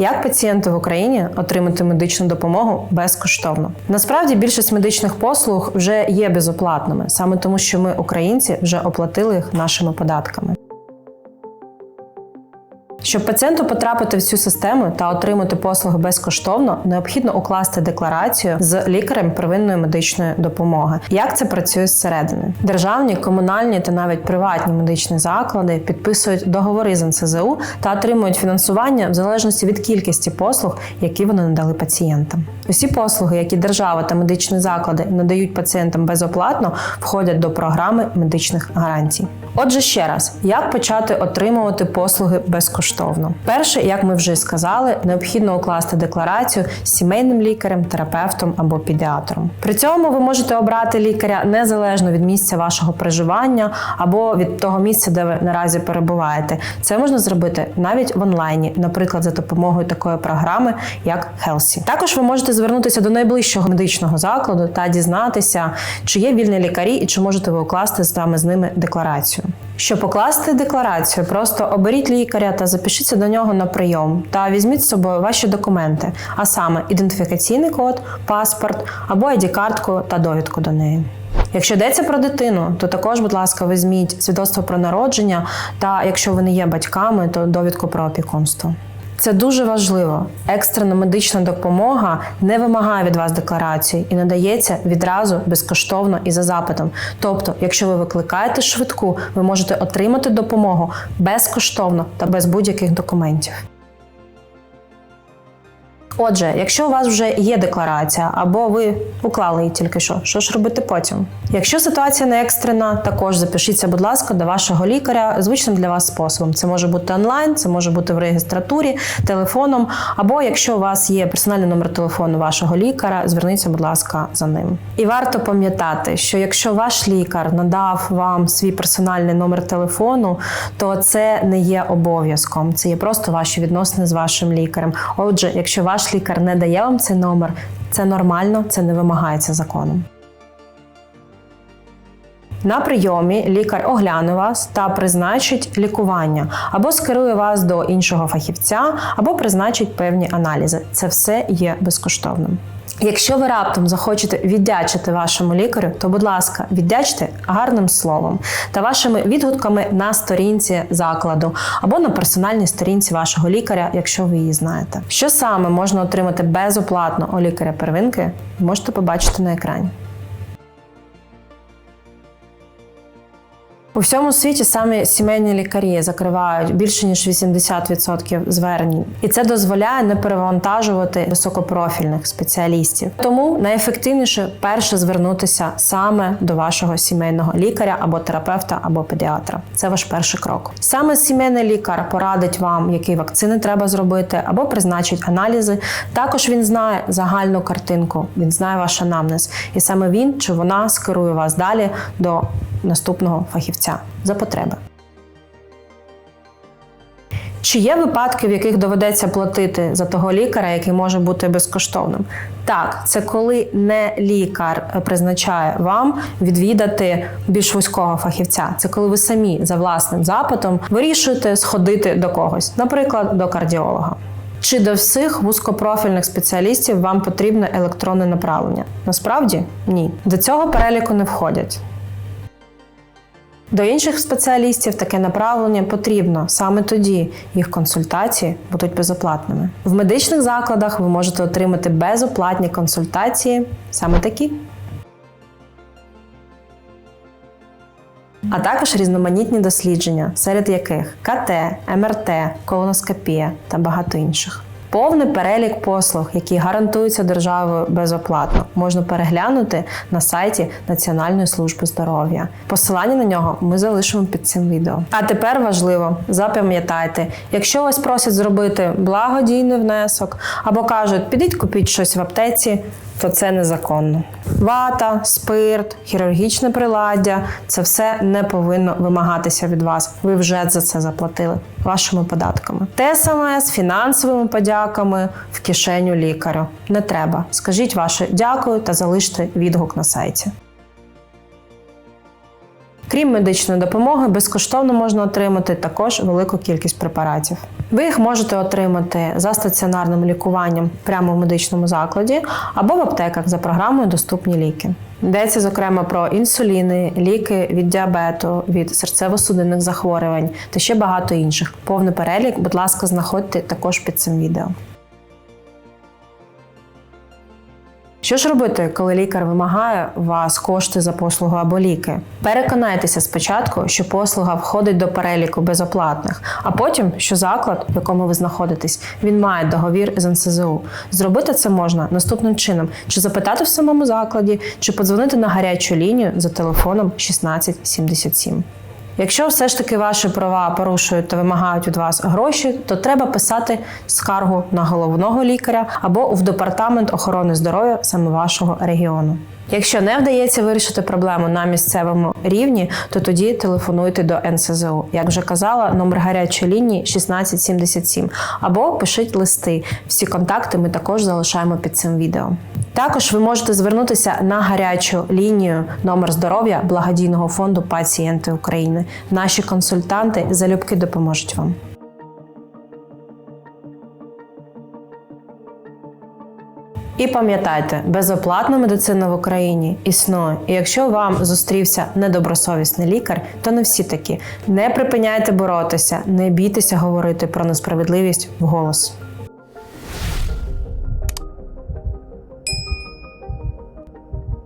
Як пацієнти в Україні отримати медичну допомогу безкоштовно? Насправді більшість медичних послуг вже є безоплатними, саме тому, що ми, українці, вже оплатили їх нашими податками. Щоб пацієнту потрапити в цю систему та отримати послуги безкоштовно, необхідно укласти декларацію з лікарем первинної медичної допомоги. Як це працює зсередини? Державні, комунальні та навіть приватні медичні заклади підписують договори з НСЗУ та отримують фінансування в залежності від кількості послуг, які вони надали пацієнтам. Усі послуги, які держава та медичні заклади надають пацієнтам безоплатно, входять до програми медичних гарантій. Отже, ще раз, як почати отримувати послуги безкоштовно? Перше, як ми вже сказали, необхідно укласти декларацію з сімейним лікарем, терапевтом або педіатром. При цьому ви можете обрати лікаря незалежно від місця вашого проживання або від того місця, де ви наразі перебуваєте. Це можна зробити навіть в онлайні, наприклад, за допомогою такої програми, як Хелсі. Також ви можете звернутися до найближчого медичного закладу та дізнатися, чи є вільні лікарі і чи можете ви укласти саме з ними декларацію. Щоб покласти декларацію, просто оберіть лікаря та запишіться до нього на прийом та візьміть з собою ваші документи, а саме ідентифікаційний код, паспорт або ID-картку та довідку до неї. Якщо йдеться про дитину, то також, будь ласка, візьміть свідоцтво про народження та, якщо ви не є батьками, то довідку про опікунство. Це дуже важливо. Екстрена медична допомога не вимагає від вас декларації і надається відразу безкоштовно і за запитом. Тобто, якщо ви викликаєте швидку, ви можете отримати допомогу безкоштовно та без будь-яких документів. Отже, якщо у вас вже є декларація або ви уклали її тільки що, що ж робити потім? Якщо ситуація не екстрена, також запишіться, будь ласка, до вашого лікаря звичним для вас способом. Це може бути онлайн, це може бути в реєстратурі, телефоном, або якщо у вас є персональний номер телефону вашого лікаря, зверніться, будь ласка, за ним. І варто пам'ятати, що якщо ваш лікар надав вам свій персональний номер телефону, то це не є обов'язком, це є просто ваші відносини з вашим лікарем. Отже, якщо ваш лікар не дає вам цей номер, це нормально, це не вимагається законом. На прийомі лікар огляне вас та призначить лікування або скерує вас до іншого фахівця, або призначить певні аналізи. Це все є безкоштовним. Якщо ви раптом захочете віддячити вашому лікарю, то, будь ласка, віддячте гарним словом та вашими відгуками на сторінці закладу або на персональній сторінці вашого лікаря, якщо ви її знаєте. Що саме можна отримати безоплатно у лікаря первинки, можете побачити на екрані. У всьому світі саме сімейні лікарі закривають більше ніж 80% звернень, і це дозволяє не перевантажувати високопрофільних спеціалістів. Тому найефективніше перше звернутися саме до вашого сімейного лікаря або терапевта, або педіатра. Це ваш перший крок. Саме сімейний лікар порадить вам, які вакцини треба зробити, або призначить аналізи. Також він знає загальну картинку, він знає ваш анамнез, і саме він чи вона скерує вас далі до наступного фахівця за потреби. Чи є випадки, в яких доведеться платити за того лікаря, який може бути безкоштовним? Так, це коли не лікар призначає вам відвідати більш вузького фахівця. Це коли ви самі за власним запитом вирішуєте сходити до когось, наприклад, до кардіолога. Чи до всіх вузькопрофільних спеціалістів вам потрібне електронне направлення? Насправді ні. До цього переліку не входять. До інших спеціалістів таке направлення потрібно саме тоді їх консультації будуть безоплатними. В медичних закладах ви можете отримати безоплатні консультації саме такі. А також різноманітні дослідження, серед яких КТ, МРТ, колоноскопія та багато інших. Повний перелік послуг, які гарантуються державою безоплатно, можна переглянути на сайті Національної служби здоров'я. Посилання на нього ми залишимо під цим відео. А тепер важливо запам'ятайте, якщо вас просять зробити благодійний внесок або кажуть, підіть купіть щось в аптеці, то це незаконно. Вата, спирт, хірургічне приладдя це все не повинно вимагатися від вас. Ви вже за це заплатили вашими податками. Те саме з фінансовими подяками в кишеню лікарю. Не треба. Скажіть ваше дякую та залиште відгук на сайті. Крім медичної допомоги, безкоштовно можна отримати також велику кількість препаратів. Ви їх можете отримати за стаціонарним лікуванням прямо в медичному закладі або в аптеках за програмою Доступні ліки. Йдеться зокрема про інсуліни, ліки від діабету, від серцево-судинних захворювань та ще багато інших. Повний перелік, будь ласка, знаходьте також під цим відео. Що ж робити, коли лікар вимагає вас кошти за послугу або ліки? Переконайтеся спочатку, що послуга входить до переліку безоплатних, а потім, що заклад, в якому ви знаходитесь, він має договір з НСЗУ. Зробити це можна наступним чином: чи запитати в самому закладі, чи подзвонити на гарячу лінію за телефоном 1677. Якщо все ж таки ваші права порушують та вимагають від вас гроші, то треба писати скаргу на головного лікаря або в департамент охорони здоров'я саме вашого регіону. Якщо не вдається вирішити проблему на місцевому рівні, то тоді телефонуйте до НСЗУ. Як вже казала, номер гарячої лінії 1677 або пишіть листи. Всі контакти ми також залишаємо під цим відео. Також ви можете звернутися на гарячу лінію номер здоров'я благодійного фонду Пацієнти України. Наші консультанти залюбки допоможуть вам. І пам'ятайте, безоплатна медицина в Україні існує. І якщо вам зустрівся недобросовісний лікар, то не всі такі. Не припиняйте боротися, не бійтеся говорити про несправедливість вголос.